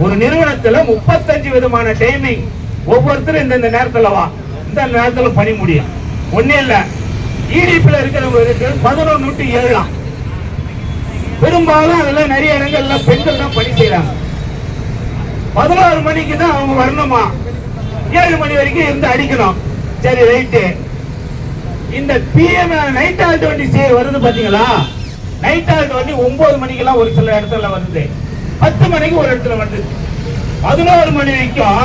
ஒரு நிறுவனத்துல முப்பத்தஞ்சு விதமான டைமிங் ஒவ்வொருத்தரும் இந்த இந்த நேரத்துல வா. இந்த நேரத்துல பணி முடியும். ஒண்ணே இல்ல. இடிப்பில் இருக்கிறவங்களுக்கு பதினொன்று டு ஏழாம். பெரும்பாலும் அதெல்லாம் நிறைய இடங்கள்ல பெண்கள் தான் பணி செய்யறாங்க பதினோரு மணிக்கு தான் அவங்க வரணுமா? ஏழு மணி வரைக்கும் இருந்து அடிக்கணும். சரி ரைட்டு இந்த பிஎம் நைட் ஆல் டுவெண்ட்டி சி வருது பாத்தீங்களா? நைட் ஆல் டுவெண்ட்டி ஒன்பது மணிக்கெல்லாம் ஒரு சில இடத்துல வருது. பத்து மணிக்கு ஒரு இடத்துல வந்து. பதினோரு மணி வரைக்கும்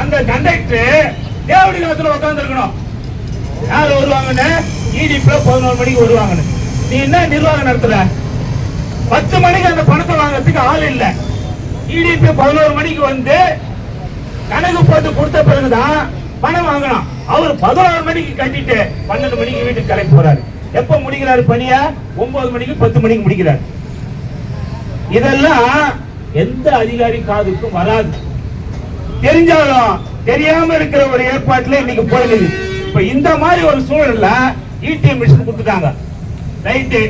அந்த கண்டக்டர் தேவடி நேரத்தில் உட்கார்ந்து இருக்கணும் யார் வருவாங்கன்னு? இடிப்ல பதினோரு மணிக்கு வருவாங்கன்னு. நீ என்ன நிர்வாகம் நடத்துல பத்து மணிக்கு அந்த பணத்தை வாங்குறதுக்கு ஆள் இல்லை. இடிபி பதினோரு மணிக்கு வந்து கணக்கு போட்டு கொடுத்த பிறகுதான் பணம் வாங்கணும். அவர் பதினோரு மணிக்கு கட்டிட்டு பன்னெண்டு மணிக்கு வீட்டுக்கு கிளம்பி போறாரு. எப்ப முடிக்கிறாரு பணியா? ஒன்பது மணிக்கு பத்து மணிக்கு முடிக்கிறாரு. இதெல்லாம் எந்த அதிகாரி காதுக்கும் வராது. தெரிஞ்சாலும் தெரியாம இருக்கிற ஒரு ஏற்பாட்டுல இன்னைக்கு போயிடுது இப்ப இந்த மாதிரி ஒரு சூழல்ல ஈடிஎம் மிஷின் கொடுத்துட்டாங்க. ரைட்டு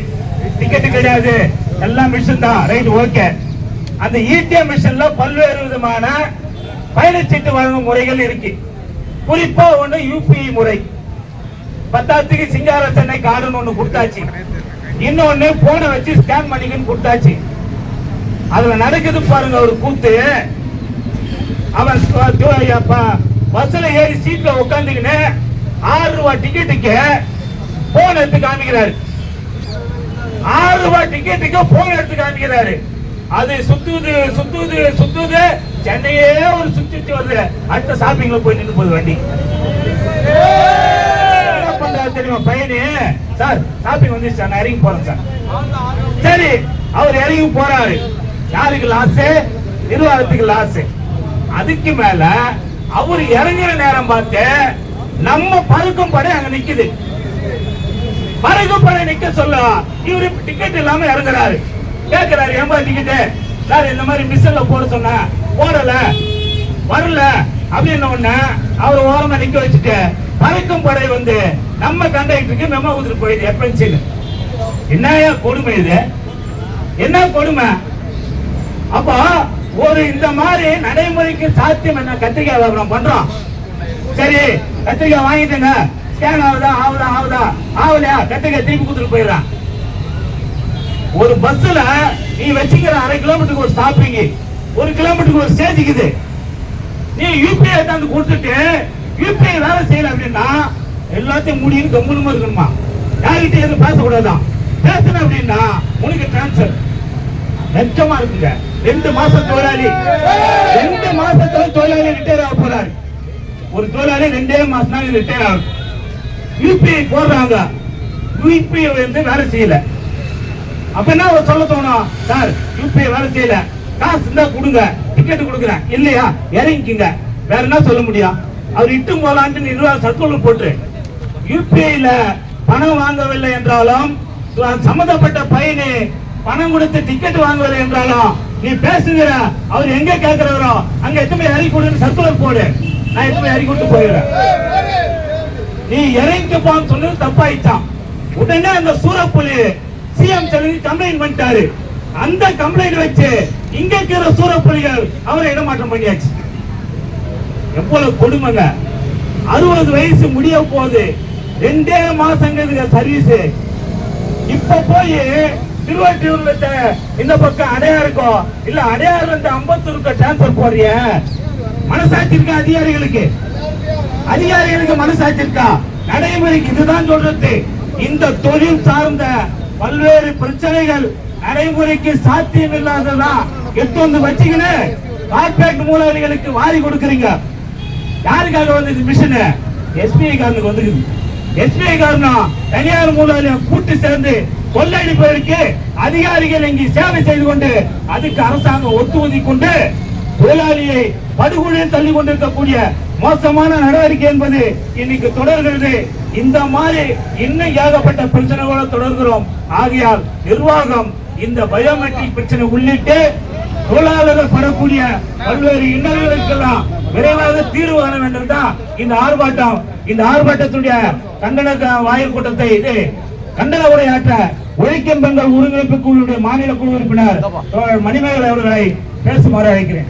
டிக்கெட் கிடையாது. எல்லாம் மிஷின் தான். ரைட் ஓகே அந்த ஈடிஎம் மிஷின்ல பல்வேறு விதமான பயணச்சீட்டு வழங்கும் முறைகள் இருக்கு. குறிப்பா ஒண்ணு யூபிஐ முறை. பத்தாத்துக்கு சிங்கார சென்னை கார்டுன்னு ஒண்ணு கொடுத்தாச்சு. இன்னொன்னு போனை வச்சு ஸ்கேன் பண்ணிக்கன்னு கொடுத்தாச்சு. அதுல நடக்குது பாருங்க ஒரு கூத்து. அவன் பஸ்ல ஏறி சீட்ல உட்காந்துக்கின்னு ஆறு ரூபாய் டிக்கெட்டுக்கு போன் எடுத்து காமிக்கிறாரு. ஆறு ரூபாய் டிக்கெட்டுக்கு போன் எடுத்து காமிக்கிறாரு. அது சுத்துது சுத்துது சுத்துது. சென்னையே ஒரு சுத்தி வருது. அடுத்த ஷாப்பிங்ல போய் நின்று போகுது வண்டி. தெரியுமா பையனு? சார் ஷாப்பிங் வந்துச்சு சார். நான் இறங்கி போறேன் சார். சரி அவர் இறங்கி போறாரு. யாருக்கு லாஸ் நிர்வாகத்துக்கு லாஸ் அதுக்கு மேல அவர் இறங்குற நேரம் பார்த்து நம்ம பறக்கும் படை அங்க நிக்குது. பறக்கும் படை நிக்க சொல்ல இவரு டிக்கெட் இல்லாம இறங்குறாரு. கேக்குறாரு ஏன்பா டிக்கெட் சார் இந்த மாதிரி மிஷன்ல போட சொன்ன போடல வரல. அப்படின்னு உடனே அவர் ஓரமா நிக்க வச்சுட்டு பறக்கும் படை வந்து நம்ம கண்டக்டருக்கு மெமோ கொடுத்துட்டு போயிடுது எப்பன்சின்னு என்னையா கொடுமை இது? என்ன கொடுமை? அப்போ ஒரு இந்த மாதிரி நடைமுறைக்கு சாத்தியம் என்ன? கத்திரிக்காய் வியாபாரம் பண்றோம். சரி கத்திரிக்காய் வாங்கிட்டுங்க. ஸ்கேன் ஆகுதா ஆகுதா ஆகுதா ஆகலையா கத்திரிக்காய் திருப்பி கொடுத்துட்டு போயிடுறான். ஒரு பஸ்ல நீ வச்சுக்கிற அரை கிலோமீட்டருக்கு ஒரு ஸ்டாப்பிங் ஒரு கிலோமீட்டருக்கு ஒரு ஸ்டேஜ் இருக்குது. நீ யூபிஐ எடுத்தாந்து கொடுத்துட்டு யூபிஐ வேலை செய்யல அப்படின்னா எல்லாத்தையும் முடியும் கம்முனமா இருக்கணுமா? யார்கிட்ட எதுவும் பேசக்கூடாதான் பேசணும் அப்படின்னா உனக்கு டிரான்ஸ்ஃபர் நெச்சமா இருக்குங்க. ரெண்டு மாசம் தொழிலாளி. ரெண்டு மாசத்துல தொழிலாளி ரிட்டையர் ஆக போறாரு. ஒரு தொழிலாளி ரெண்டே மாசம் தான் ரிட்டையர் ஆகும். யூபிஐ போடுறாங்க. யூபிஐ வந்து வேலை செய்யல. அப்ப என்ன அவர் சொல்ல தோணும்? சார் யூபிஐ வேலை செய்யல. காசு இருந்தா கொடுங்க. டிக்கெட் கொடுக்குறேன். இல்லையா? இறங்கிக்கிங்க. வேற என்ன சொல்ல முடியும்? அவர் இட்டும் போலான்ட்டு நிர்வாக சர்க்குலர் போட்டு. யூபிஐல பணம் வாங்கவில்லை என்றாலும் சம்பந்தப்பட்ட பயனே பணம் கொடுத்து டிக்கெட் வாங்குவது என்றாலும் நீ பேசுகிற அவர் எங்க கேட்கிறவரோ அங்க எத்தனை அறி கொடுன்னு சர்க்குலர் போடு. நான் எத்தனை அறி கொடுத்து போயிடுறேன். நீ இறங்கிப்பான்னு சொன்னது தப்பாயிட்டான். உடனே அந்த சூரப்புலி சிஎம் சொல்லி கம்ப்ளைண்ட் பண்ணிட்டாரு. அந்த கம்ப்ளைண்ட் வச்சு இங்க இருக்கிற சூரப்புலிகள் அவரை இடமாற்றம் பண்ணியாச்சு. எவ்வளவு கொடுமைங்க. அறுபது வயசு முடிய போகுது ரெண்டே மாசங்கிறது சர்வீஸ் இப்ப போய் திருவாட்டியூர்ல இந்த பக்கம் அடையாருக்கோ இல்ல அடையாறுல இருந்து அம்பத்தூருக்கு டிரான்ஸ்பர் போறிய மனசாட்சி இருக்கா அதிகாரிகளுக்கு. அதிகாரிகளுக்கு மனசாட்சி இருக்கா நடைமுறைக்கு இதுதான் சொல்றது. இந்த தொழில் சார்ந்த பல்வேறு பிரச்சனைகள் நடைமுறைக்கு சாத்தியம் இல்லாததா எடுத்து வந்து வச்சுக்கின்னு கார்பரேட் மூலாளிகளுக்கு வாரி கொடுக்குறீங்க. யாருக்காக வந்து மிஷின் எஸ்பிஐ காரனுக்கு வந்துக்குது எஸ்பிஐ காரணம் தனியார் மூலாளியை கூட்டு சேர்ந்து கொள்ளடிப்பதற்கு அதிகாரிகள் இங்கு சேவை செய்து கொண்டு அதுக்கு அரசாங்கம் ஒத்துழைதி கொண்டு தொழிலாளியை படுகொலையில் தள்ளி கொண்டிருக்கக்கூடிய மோசமான நடவடிக்கை என்பது இன்னைக்கு தொடர்கிறது. இந்த மாதிரி இன்னும் ஏகப்பட்ட பிரச்சனைகளோட தொடர்கிறோம். ஆகையால் நிர்வாகம் இந்த பயோமெட்ரிக் பிரச்சனை உள்ளிட்டு தொழிலாளர்கள் படக்கூடிய பல்வேறு இன்னல்களுக்கெல்லாம் விரைவாக தீர்வு காண வேண்டும் தான் இந்த ஆர்ப்பாட்டம். இந்த ஆர்ப்பாட்டத்துடைய கண்டன க- வாயில் கூட்டத்தை இது கண்டன உரையாற்ற உழைக்கும் பெண்கள் ஒருங்கிணைப்பு குழுவுடைய மாநில குழு உறுப்பினர் மணிமேகலை அவர்களை பேசுமாறு அழைக்கிறேன்.